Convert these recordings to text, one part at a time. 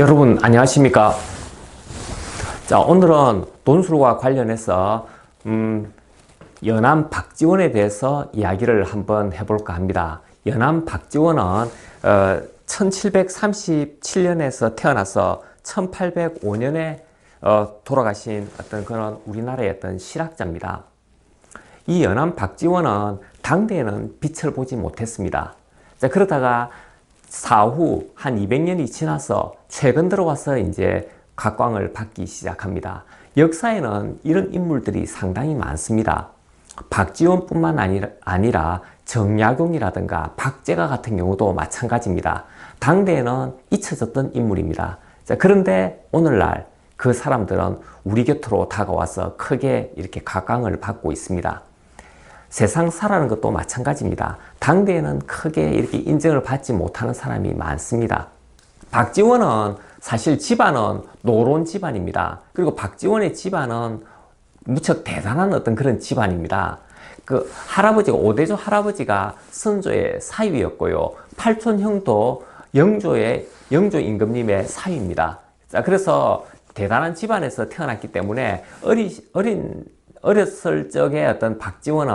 여러분 안녕하십니까? 자 오늘은 돈술과 관련해서 음, 연암 박지원에 대해서 이야기를 한번 해볼까 합니다. 연암 박지원은 어, 1737년에서 태어나서 1805년에 어, 돌아가신 어떤 그런 우리나라의 어떤 실학자입니다. 이 연암 박지원은 당대에는 빛을 보지 못했습니다. 자, 그러다가 사후 한 200년이 지나서 최근 들어와서 이제 각광을 받기 시작합니다. 역사에는 이런 인물들이 상당히 많습니다. 박지원뿐만 아니라, 아니라 정약용이라든가 박재가 같은 경우도 마찬가지입니다. 당대에는 잊혀졌던 인물입니다. 자, 그런데 오늘날 그 사람들은 우리 곁으로 다가와서 크게 이렇게 각광을 받고 있습니다. 세상 사라는 것도 마찬가지입니다. 당대에는 크게 이렇게 인정을 받지 못하는 사람이 많습니다. 박지원은 사실 집안은 노론 집안입니다. 그리고 박지원의 집안은 무척 대단한 어떤 그런 집안입니다. 그 할아버지가 오대조 할아버지가 선조의 사위였고요. 팔촌 형도 영조의 영조 임금님의 사위입니다. 자, 그래서 대단한 집안에서 태어났기 때문에 어리, 어린 어렸을 적에 어떤 박지원은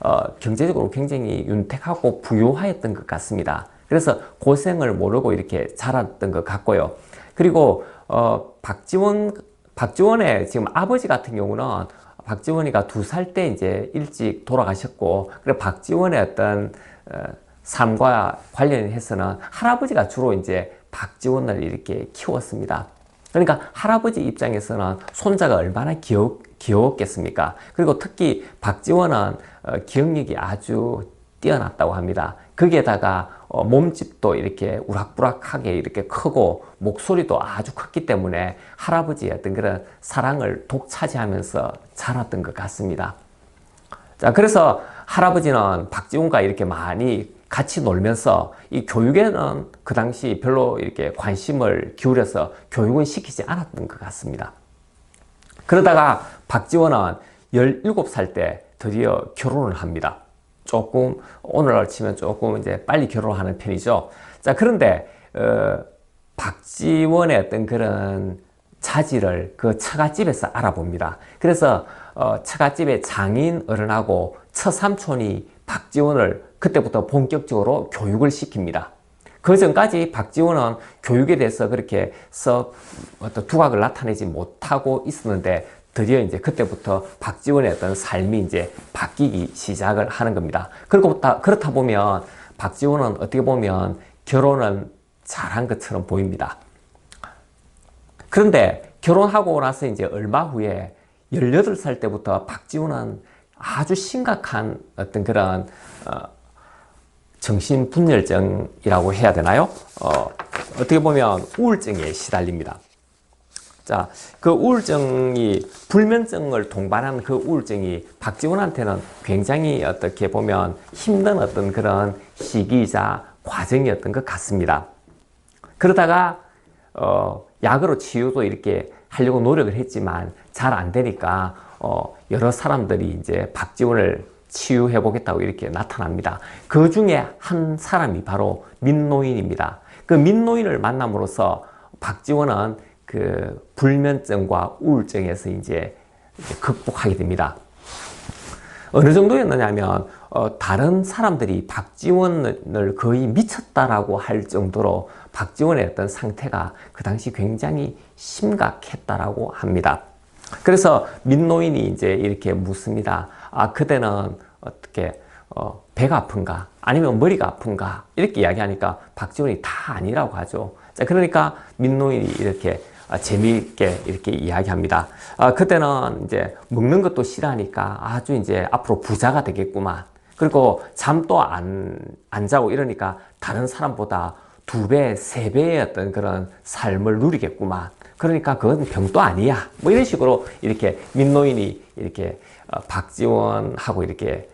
어, 경제적으로 굉장히 윤택하고 부유하였던 것 같습니다. 그래서 고생을 모르고 이렇게 자랐던 것 같고요. 그리고 어, 박지원 박지원의 지금 아버지 같은 경우는 박지원이가 두 살 때 이제 일찍 돌아가셨고, 그래 박지원의 어떤 어, 삶과 관련해서는 할아버지가 주로 이제 박지원을 이렇게 키웠습니다. 그러니까 할아버지 입장에서는 손자가 얼마나 귀여, 귀여웠겠습니까? 그리고 특히 박지원은 어, 기억력이 아주 뛰어났다고 합니다. 거기에다가 어, 몸집도 이렇게 우락부락하게 이렇게 크고 목소리도 아주 컸기 때문에 할아버지의 어떤 그런 사랑을 독차지하면서 자랐던 것 같습니다. 자, 그래서 할아버지는 박지원과 이렇게 많이 같이 놀면서 이 교육에는 그 당시 별로 이렇게 관심을 기울여서 교육은 시키지 않았던 것 같습니다. 그러다가 박지원은 17살 때 드디어 결혼을 합니다. 조금 오늘날 치면 조금 이제 빨리 결혼하는 편이죠. 자 그런데 어, 박지원의 어떤 그런 자질을 그 처갓집에서 알아봅니다. 그래서 어, 처갓집의 장인 어른하고 처삼촌이 박지원을 그때부터 본격적으로 교육을 시킵니다. 그 전까지 박지원은 교육에 대해서 그렇게 썩 어떤 두각을 나타내지 못하고 있었는데 드디어 이제 그때부터 박지원의 어떤 삶이 이제 바뀌기 시작을 하는 겁니다. 그리고 그렇다 보면 박지원은 어떻게 보면 결혼은 잘한 것처럼 보입니다. 그런데 결혼하고 나서 이제 얼마 후에 18살 때부터 박지원은 아주 심각한 어떤 그런 어, 정신분열증이라고 해야 되나요? 어, 어떻게 보면 우울증에 시달립니다. 자, 그 우울증이 불면증을 동반한 그 우울증이 박지원한테는 굉장히 어떻게 보면 힘든 어떤 그런 시기이자 과정이었던 것 같습니다. 그러다가 어, 약으로 치유도 이렇게 하려고 노력을 했지만 잘 안 되니까 어, 여러 사람들이 이제 박지원을 치유해 보겠다고 이렇게 나타납니다. 그 중에 한 사람이 바로 민노인입니다. 그 민노인을 만남으로써 박지원은 그 불면증과 우울증에서 이제 극복하게 됩니다. 어느 정도였느냐면 어, 다른 사람들이 박지원을 거의 미쳤다라고 할 정도로 박지원의 어떤 상태가 그 당시 굉장히 심각했다라고 합니다. 그래서 민노인이 이제 이렇게 묻습니다. 아, 그대는 어떻게, 어, 배가 아픈가? 아니면 머리가 아픈가? 이렇게 이야기하니까 박지원이 다 아니라고 하죠. 자, 그러니까 민노인이 이렇게 아, 재미있게 이렇게 이야기합니다. 아, 그때는 이제 먹는 것도 싫어하니까 아주 이제 앞으로 부자가 되겠구만. 그리고 잠도 안, 안 자고 이러니까 다른 사람보다 두 배, 세 배의 어떤 그런 삶을 누리겠구만. 그러니까 그건 병도 아니야. 뭐 이런 식으로 이렇게 민노인이 이렇게 어, 박지원하고 이렇게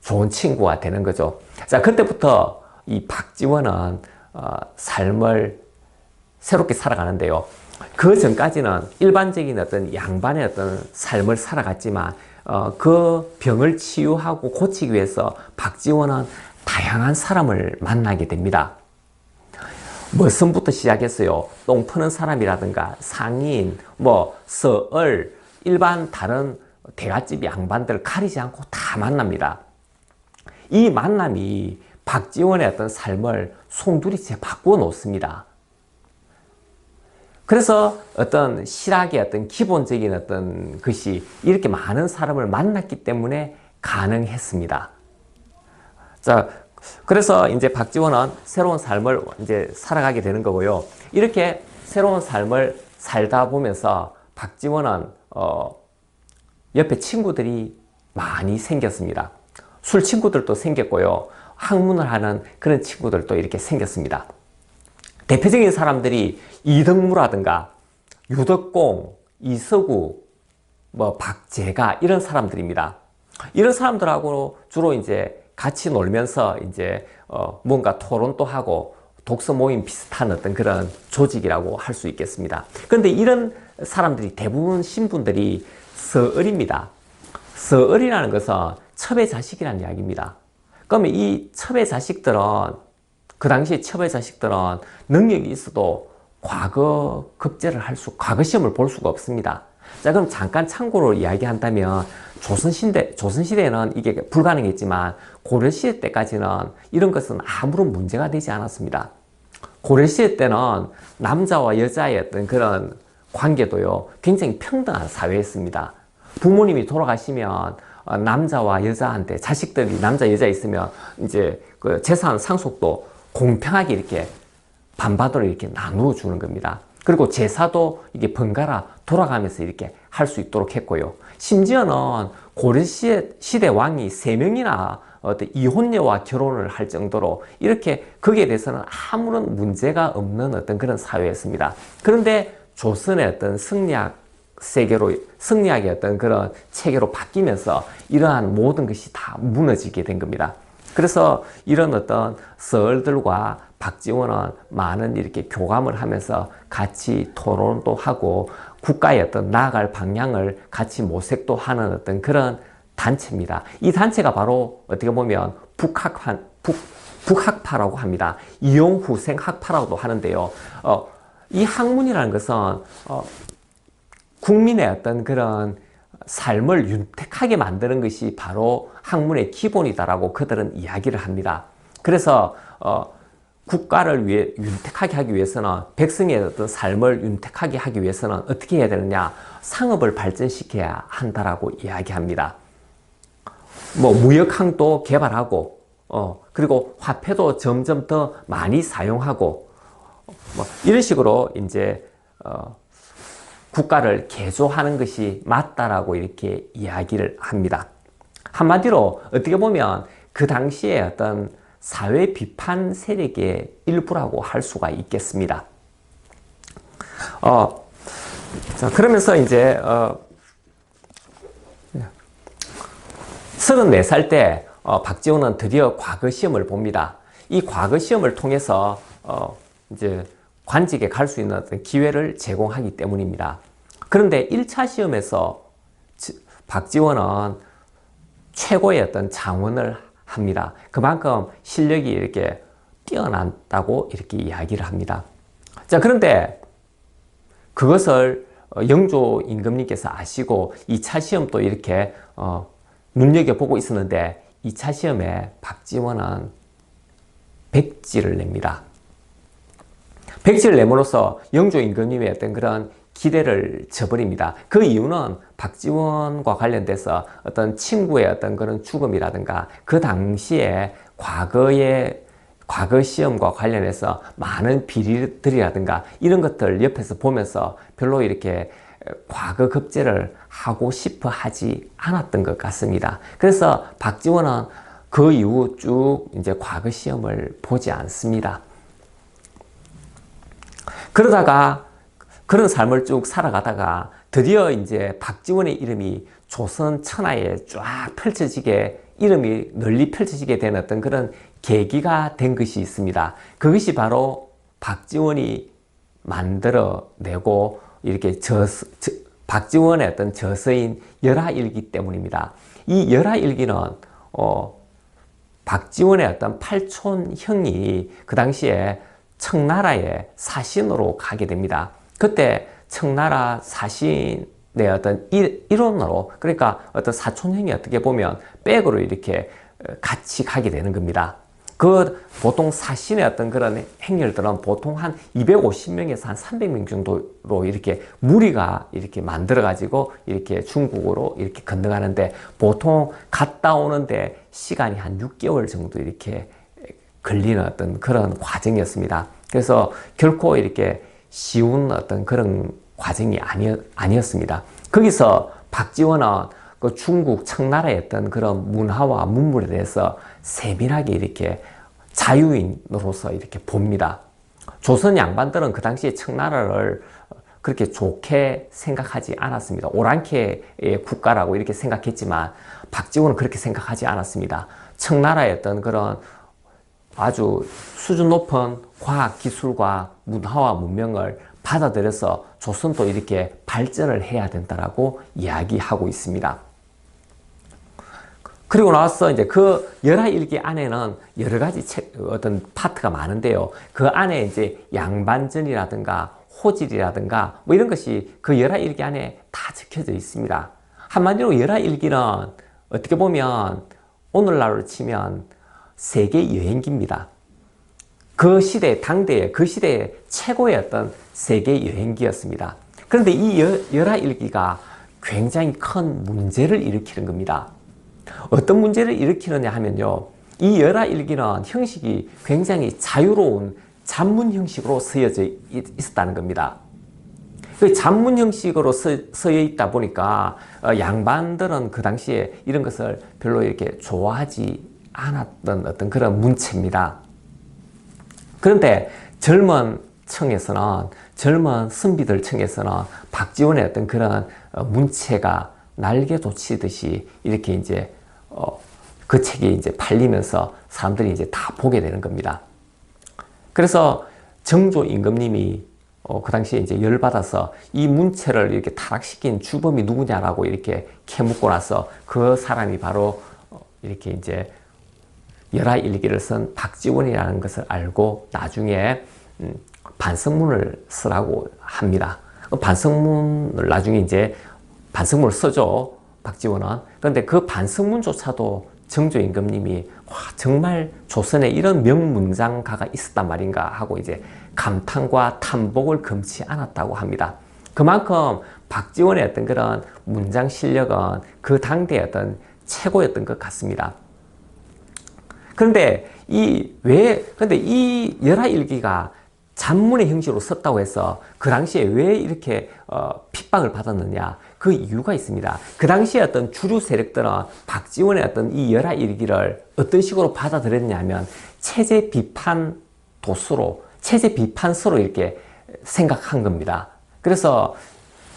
좋은 친구가 되는 거죠. 자, 그때부터 이 박지원은 어, 삶을 새롭게 살아가는데요. 그 전까지는 일반적인 어떤 양반의 어떤 삶을 살아갔지만 어, 그 병을 치유하고 고치기 위해서 박지원은 다양한 사람을 만나게 됩니다. 머슴부터 시작했어요. 똥 푸는 사람이라든가 상인, 뭐 서얼, 일반 다른 대갓집 양반들 가리지 않고 다 만납니다. 이 만남이 박지원의 어떤 삶을 송두리째 바꾸어 놓습니다. 그래서 어떤 실학의 어떤 기본적인 어떤 것이 이렇게 많은 사람을 만났기 때문에 가능했습니다. 자, 그래서 이제 박지원은 새로운 삶을 이제 살아가게 되는 거고요. 이렇게 새로운 삶을 살다 보면서 박지원은 어, 옆에 친구들이 많이 생겼습니다. 술 친구들도 생겼고요. 학문을 하는 그런 친구들도 이렇게 생겼습니다. 대표적인 사람들이 이덕무라든가 유덕공, 이서구, 뭐 박재가 이런 사람들입니다. 이런 사람들하고 주로 이제 같이 놀면서 이제 어 뭔가 토론도 하고 독서 모임 비슷한 어떤 그런 조직이라고 할 수 있겠습니다. 그런데 이런 사람들이 대부분 신분들이 서을입니다. 서을이라는 것은 첩의 자식이라는 이야기입니다. 그러면 이 첩의 자식들은 그 당시 첩의 자식들은 능력이 있어도 과거 급제를 할 수, 과거 시험을 볼 수가 없습니다. 자, 그럼 잠깐 참고로 이야기한다면 조선시대, 조선시대에는 이게 불가능했지만 고려시대 때까지는 이런 것은 아무런 문제가 되지 않았습니다. 고려시대 때는 남자와 여자의 어떤 그런 관계도요, 굉장히 평등한 사회였습니다. 부모님이 돌아가시면 어, 남자와 여자한테 자식들이 남자 여자 있으면 이제 그 재산 상속도 공평하게 이렇게 반반으로 이렇게 나누어 주는 겁니다. 그리고 제사도 이게 번갈아 돌아가면서 이렇게 할 수 있도록 했고요. 심지어는 고려 시대 왕이 세 명이나 어떤 이혼녀와 결혼을 할 정도로 이렇게 거기에 대해서는 아무런 문제가 없는 어떤 그런 사회였습니다. 그런데 조선의 어떤 승리학 세계로 승리학의 어떤 그런 체계로 바뀌면서 이러한 모든 것이 다 무너지게 된 겁니다. 그래서 이런 어떤 서얼들과 박지원은 많은 이렇게 교감을 하면서 같이 토론도 하고 국가의 어떤 나아갈 방향을 같이 모색도 하는 어떤 그런 단체입니다. 이 단체가 바로 어떻게 보면 북학판, 북, 북학파라고 합니다. 이용후생 학파라고도 하는데요. 어, 이 학문이라는 것은 어, 국민의 어떤 그런 삶을 윤택하게 만드는 것이 바로 학문의 기본이다라고 그들은 이야기를 합니다. 그래서 어, 국가를 위해 윤택하게 하기 위해서는 백성의 어떤 삶을 윤택하게 하기 위해서는 어떻게 해야 되느냐 상업을 발전시켜야 한다라고 이야기합니다. 뭐 무역항도 개발하고 어 그리고 화폐도 점점 더 많이 사용하고 뭐 이런 식으로 이제 어 국가를 개조하는 것이 맞다라고 이렇게 이야기를 합니다. 한마디로 어떻게 보면 그 당시에 어떤 사회 비판 세력의 일부라고 할 수가 있겠습니다. 어, 자, 그러면서 이제, 어, 34살 때, 어, 박지원은 드디어 과거 시험을 봅니다. 이 과거 시험을 통해서, 어, 이제, 관직에 갈 수 있는 어떤 기회를 제공하기 때문입니다. 그런데 1차 시험에서 박지원은 최고의 어떤 장원을 합니다. 그만큼 실력이 이렇게 뛰어난다고 이렇게 이야기를 합니다. 자, 그런데 그것을 영조 임금님께서 아시고 2차 시험도 이렇게 어, 눈여겨보고 있었는데 2차 시험에 박지원은 백지를 냅니다. 백지를 내므로써 영조 임금님의 어떤 그런 기대를 저버립니다. 그 이유는 박지원과 관련돼서 어떤 친구의 어떤 그런 죽음이라든가 그 당시에 과거의 과거 시험과 관련해서 많은 비리들이라든가 이런 것들 옆에서 보면서 별로 이렇게 과거 급제를 하고 싶어 하지 않았던 것 같습니다. 그래서 박지원은 그 이후 쭉 이제 과거 시험을 보지 않습니다. 그러다가 그런 삶을 쭉 살아가다가 드디어 이제 박지원의 이름이 조선 천하에 쫙 펼쳐지게 이름이 널리 펼쳐지게 된 어떤 그런 계기가 된 것이 있습니다. 그것이 바로 박지원이 만들어내고 이렇게 저, 저 박지원의 어떤 저서인 열하일기 때문입니다. 이 열하일기는 어, 박지원의 어떤 팔촌 형이 그 당시에 청나라의 사신으로 가게 됩니다. 그때 청나라 사신의 어떤 일, 일원으로 그러니까 어떤 사촌형이 어떻게 보면 백으로 이렇게 어, 같이 가게 되는 겁니다. 그 보통 사신의 어떤 그런 행렬들은 보통 한 250명에서 한 300명 정도로 이렇게 무리가 이렇게 만들어 가지고 이렇게 중국으로 이렇게 건너가는데 보통 갔다 오는데 시간이 한 6개월 정도 이렇게 걸리는 어떤 그런 과정이었습니다. 그래서 결코 이렇게 쉬운 어떤 그런 과정이 아니었, 아니었습니다. 거기서 박지원은 그 중국 청나라의 어떤 그런 문화와 문물에 대해서 세밀하게 이렇게 자유인으로서 이렇게 봅니다. 조선 양반들은 그 당시에 청나라를 그렇게 좋게 생각하지 않았습니다. 오랑캐의 국가라고 이렇게 생각했지만 박지원은 그렇게 생각하지 않았습니다. 청나라의 어떤 그런 아주 수준 높은 과학 기술과 문화와 문명을 받아들여서 조선도 이렇게 발전을 해야 된다라고 이야기하고 있습니다. 그리고 나서 이제 그 열하일기 안에는 여러 가지 책, 어떤 파트가 많은데요. 그 안에 이제 양반전이라든가 호질이라든가 뭐 이런 것이 그 열하일기 안에 다 적혀져 있습니다. 한마디로 열하일기는 어떻게 보면 오늘날로 치면 세계 여행기입니다. 그 시대, 당대의 그 시대의 최고의 어떤 세계 여행기였습니다. 그런데 이 열하일기가 굉장히 큰 문제를 일으키는 겁니다. 어떤 문제를 일으키느냐 하면요. 이 열하일기는 형식이 굉장히 자유로운 잔문 형식으로 쓰여져 있었다는 겁니다. 그 잔문 형식으로 서, 여 있다 보니까 어, 양반들은 그 당시에 이런 것을 별로 이렇게 좋아하지 않았던 어떤 그런 문체입니다. 그런데 젊은 층에서는 젊은 선비들 층에서는 박지원의 어떤 그런 어, 문체가 날개 돋치듯이 이렇게 이제 어, 그 책이 이제 팔리면서 사람들이 이제 다 보게 되는 겁니다. 그래서 정조 임금님이 어, 그 당시에 이제 열받아서 이 문체를 이렇게 타락시킨 주범이 누구냐라고 이렇게 캐묻고 나서 그 사람이 바로 어, 이렇게 이제 열하일기를 쓴 박지원이라는 것을 알고 나중에 음, 반성문을 쓰라고 합니다. 그 반성문을 나중에 이제 반성문을 써줘. 박지원은. 그런데 그 반성문조차도 정조 임금님이 와, 정말 조선에 이런 명문장가가 있었단 말인가 하고 이제 감탄과 탐복을 금치 않았다고 합니다. 그만큼 박지원의 어떤 그런 문장 실력은 그 당대의 어떤 최고였던 것 같습니다. 그런데 이 왜, 근데 이 열하일기가 잔문의 형식으로 썼다고 해서 그 당시에 왜 이렇게 어, 핍박을 받았느냐 그 이유가 있습니다. 그 당시에 어떤 주류 세력들은 박지원의 어떤 이 열하 일기를 어떤 식으로 받아들였냐면 체제 비판 도수로 체제 비판서로 이렇게 생각한 겁니다. 그래서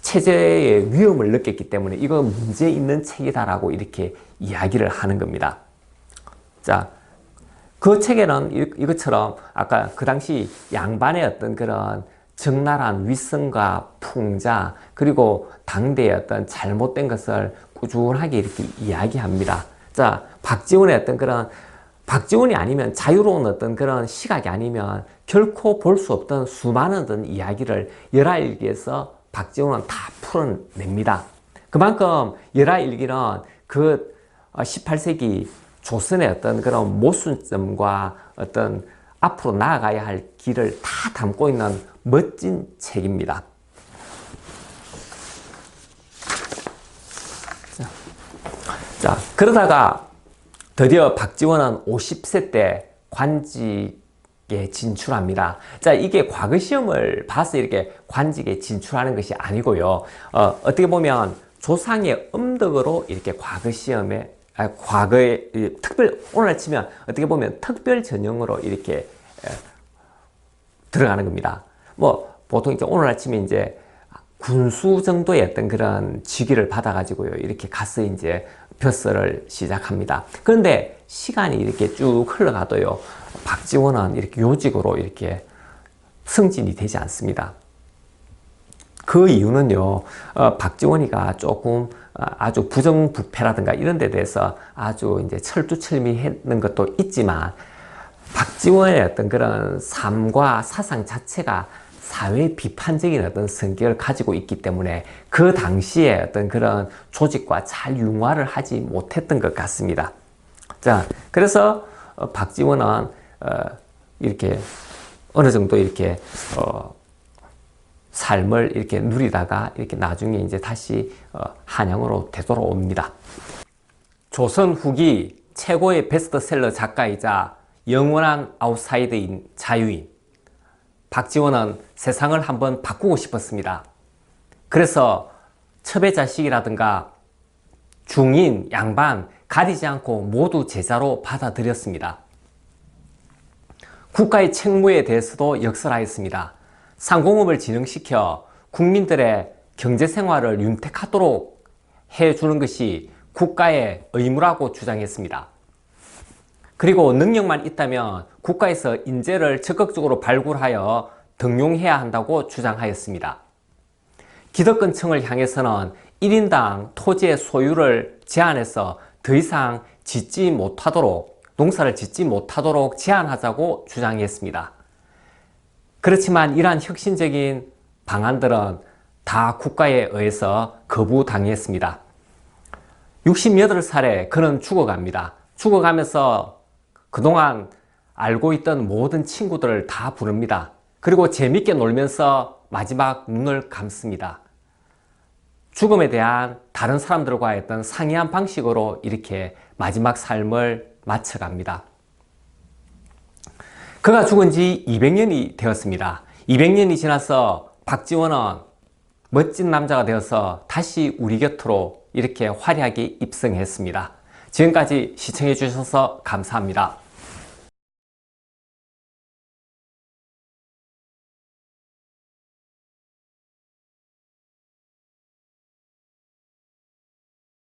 체제의 위험을 느꼈기 때문에 이건 문제 있는 책이다라고 이렇게 이야기를 하는 겁니다. 자, 그 책에는 이것처럼 아까 그 당시 양반의 어떤 그런 적나라한 위성과 풍자 그리고 당대의 어떤 잘못된 것을 꾸준하게 이렇게 이야기합니다. 자, 박지원의 어떤 그런 박지원이 아니면 자유로운 어떤 그런 시각이 아니면 결코 볼 수 없던 수많은 어떤 이야기를 열하일기에서 박지원은 다 풀어냅니다. 그만큼 열하일기는 그 18세기 조선의 어떤 그런 모순점과 어떤 앞으로 나아가야 할 길을 다 담고 있는 멋진 책입니다. 자, 자 그러다가 드디어 박지원은 50세 때 관직에 진출합니다. 자, 이게 과거 시험을 봐서 이렇게 관직에 진출하는 것이 아니고요. 어, 어떻게 보면 조상의 음덕으로 이렇게 과거 시험에 아, 과거에 특별 오늘 치면 어떻게 보면 특별 전형으로 이렇게 들어가는 겁니다. 뭐 보통 이제 오늘 아침에 이제 군수 정도의 어떤 그런 직위를 받아가지고요 이렇게 가서 이제 벼슬을 시작합니다. 그런데 시간이 이렇게 쭉 흘러가도요 박지원은 이렇게 요직으로 이렇게 승진이 되지 않습니다. 그 이유는요, 어, 박지원이가 조금 어, 아주 부정부패라든가 이런 데 대해서 아주 이제 철두철미했는 것도 있지만 박지원의 어떤 그런 삶과 사상 자체가 사회 비판적인 어떤 성격을 가지고 있기 때문에 그 당시에 어떤 그런 조직과 잘 융화를 하지 못했던 것 같습니다. 자, 그래서 어, 박지원은 어, 이렇게 어느 정도 이렇게 어, 삶을 이렇게 누리다가 이렇게 나중에 이제 다시 어, 한양으로 되돌아옵니다. 조선 후기 최고의 베스트셀러 작가이자 영원한 아웃사이드인 자유인 박지원은 세상을 한번 바꾸고 싶었습니다. 그래서 첩의 자식이라든가 중인, 양반 가리지 않고 모두 제자로 받아들였습니다. 국가의 책무에 대해서도 역설하였습니다. 상공업을 진흥시켜 국민들의 경제 생활을 윤택하도록 해주는 것이 국가의 의무라고 주장했습니다. 그리고 능력만 있다면 국가에서 인재를 적극적으로 발굴하여 등용해야 한다고 주장하였습니다. 기득권층을 향해서는 1인당 토지의 소유를 제한해서 더 이상 짓지 못하도록 농사를 짓지 못하도록 제한하자고 주장했습니다. 그렇지만 이러한 혁신적인 방안들은 다 국가에 의해서 거부당했습니다. 68살에 그는 죽어갑니다. 죽어가면서 그동안 알고 있던 모든 친구들을 다 부릅니다. 그리고 재밌게 놀면서 마지막 눈을 감습니다. 죽음에 대한 다른 사람들과 했던 상이한 방식으로 이렇게 마지막 삶을 마쳐갑니다. 그가 죽은 지 200년이 되었습니다. 200년이 지나서 박지원은 멋진 남자가 되어서 다시 우리 곁으로 이렇게 화려하게 입성했습니다. 지금까지 시청해 주셔서 감사합니다.